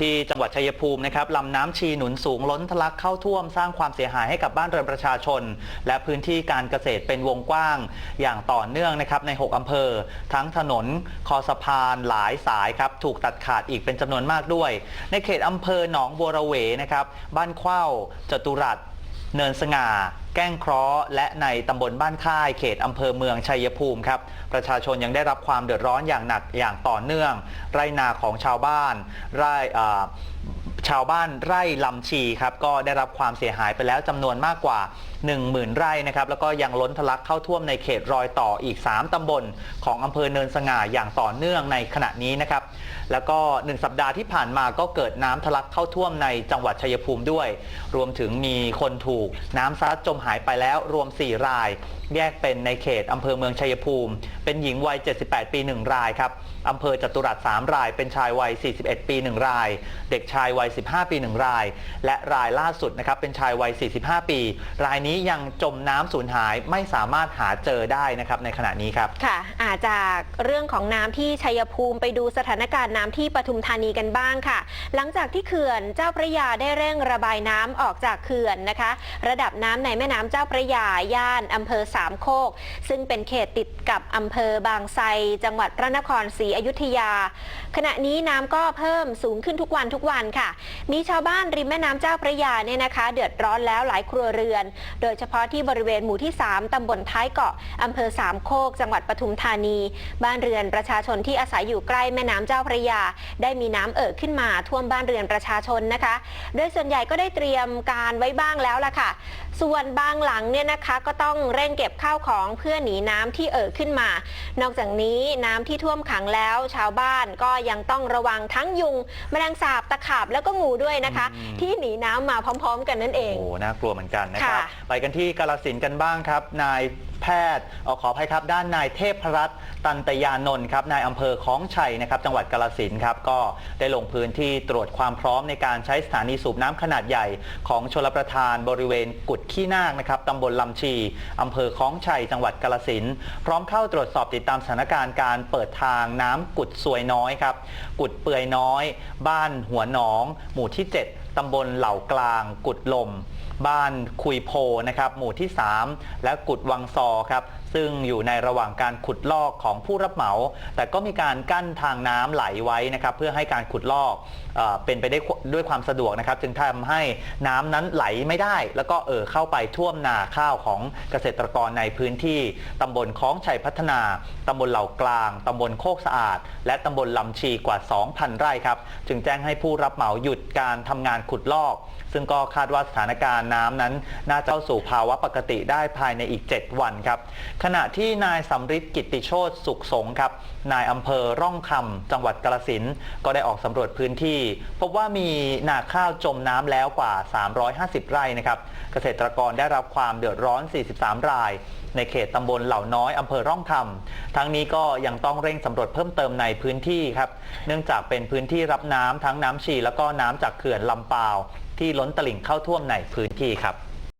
ที่จังหวัดชัยภูมินะครับลำน้ำชีหนุนสูงล้นทะลักเข้าท่วมสร้างความเสียหายให้กับบ้านเรือนประชาชน และพื้นที่การเกษตรเป็นวงกว้าง อย่างต่อเนื่องนะครับใน 6 อำเภอ ทั้งถนนคอสะพานหลายสายครับถูกตัดขาดอีกเป็นจำนวนมากด้วย ในเขตอำเภอหนองบัวระเวนะครับบ้านเข้าจตุรัส เนินสง่า แก้งเคราะห์และในตำบลบ้านค่ายเขตอำเภอเมืองชัยภูมิครับประชาชนยังได้รับความเดือดร้อนอย่างหนักอย่างต่อเนื่อง ไรนาของชาวบ้านไร่ ชาวบ้านไร่ลำชีครับก็ได้รับความเสียหายไปแล้วจำนวนมากกว่า 10,000 ไร่นะครับแล้วก็ยังล้นทะลักเข้าท่วมในเขตรอยต่ออีก 3 ตำบล ของอำเภอเนินสง่าอย่างต่อเนื่องในขณะนี้นะครับแล้วก็ 1 สัปดาห์ที่ผ่านมาก็เกิดน้ำทะลักเข้าท่วมในจังหวัดชัยภูมิด้วย รวมถึงมีคนถูกน้ำซัดจมหายไปแล้วรวม 4 ราย แยกเป็นในเขตอำเภอเมืองชัยภูมิ เป็นหญิงวัย 78 ปี 1 รายครับอำเภอจตุรัส 3 ราย เป็นชายวัย 41 ปี 1 ราย เด็กชายวัย 15 ปี 1 ราย และรายล่าสุดนะครับเป็นชายวัย 45 ปี รายนี้ยังจมน้ำสูญหายไม่สามารถหาเจอได้นะครับในขณะนี้ครับค่ะอาจากเรื่องของน้ำที่ชัยภูมิไปดูสถานการณ์น้ำที่ปทุมธานีกันบ้างค่ะ หลังจากที่เขื่อนเจ้าพระยาได้เร่งระบายน้ำออกจากเขื่อนนะคะ ระดับน้ำในแม่น้ำเจ้าพระยาย่านอำเภอสามโคก ซึ่งเป็นเขตติดกับอำเภอบางไทรจังหวัดพระนครศรีอยุธยา ขณะนี้น้ำก็เพิ่มสูงขึ้นทุกวันทุกวันค่ะ มีชาวบ้านริมแม่น้ำเจ้าพระยาเนี่ยนะคะ เดือดร้อนแล้วหลายครัวเรือน โดยเฉพาะที่บริเวณหมู่ที่ 3ตำบลท้ายเกาะอำเภอสามโคก จังหวัดปทุมธานี บ้านเรือนประชาชนที่อาศัยอยู่ใกล้แม่น้ำเจ้าพระยา ได้มีน้ำเอ่อขึ้นมาท่วมบ้านเรือนประชาชนนะคะ โดยส่วนใหญ่ก็ได้เตรียมการไว้บ้างแล้วล่ะค่ะ ส่วนบางหลังเนี่ยนะคะก็ต้องเร่งเก็บข้าวของเพื่อหนีน้ำที่เอ่อขึ้นมานอกจากนี้น้ำที่ท่วมขังแล้ว ชาวบ้านก็ยังต้องระวังทั้งยุงแมลงสาบตะขาบแล้วก็งูด้วยนะคะ อืม ที่หนีน้ำมาพร้อม ๆ กันนั่นเอง โอ้ น่ากลัวเหมือนกันนะครับ ค่ะไปกันที่กาลสินธุ์กันบ้างครับ นาย แพทย์เออขออภัยครับ ด้านนายเทพรัตน์ตันตยานนท์ครับนายอำเภอคล้องชัยนะครับจังหวัดกาลสินครับก็ได้ลงพื้นที่ตรวจความพร้อมในการใช้สถานีสูบน้ำขนาดใหญ่ ของชลประทานบริเวณกุดขี้นาคนะครับตำบลลำชีอำเภอคล้องชัย จังหวัดกาลสินพร้อมเข้าตรวจสอบติดตามสถานการณ์การเปิดทางน้ำกุดสวยน้อยครับกุดเปื่อยน้อย บ้านหัวหนอง หมู่ที่ 7 ตำบลเหล่ากลาง กุดลม บ้านคุยโพนะครับหมู่ที่ 3 และกุดวังซอครับซึ่งอยู่ในระหว่างการขุดลอกของผู้รับเหมา แต่ก็มีการกั้นทางน้ำไหลไว้นะครับเพื่อให้การขุดลอกเอเป็นไปได้ด้วยความสะดวกนะครับ จึงทำให้น้ำนั้นไหลไม่ได้ แล้วก็เอ่อเข้าไปท่วมนาข้าวของเกษตรกรในพื้นที่ตำบลคล้องชัยพัฒนาตำบลเหล่ากลางตำบลโคกสะอาด และตำบลลำชีกว่า 2,000 ไร่ครับ จึงแจ้งให้ผู้รับเหมาหยุดการทำงานขุดลอก ซึ่งก็คาดว่าสถานการณ์น้ำนั้น น่าจะเข้าสู่ภาวะปกติได้ภายในอีก 7 วันครับ ขณะที่นายสำริดกิติโชตสุขสงฆ์ครับนายอำเภอร่องคำจังหวัดกาลสินก็ได้ออกสำรวจพื้นที่ พบว่ามีนาข้าวจมน้ำแล้วกว่า 350 ไร่นะครับเกษตรกรได้รับความเดือดร้อน 43 ราย ในเขตตำบลเหล่าน้อยอำเภอร่องคำทั้งนี้ก็ยังต้องเร่งสำรวจเพิ่มเติมในพื้นที่ครับ เนื่องจากเป็นพื้นที่รับน้ำทั้งน้ำชีแล้วก็น้ำจากเขื่อนลำปาาวที่ล้นตลิ่งเข้าท่วมในพื้นที่ครับ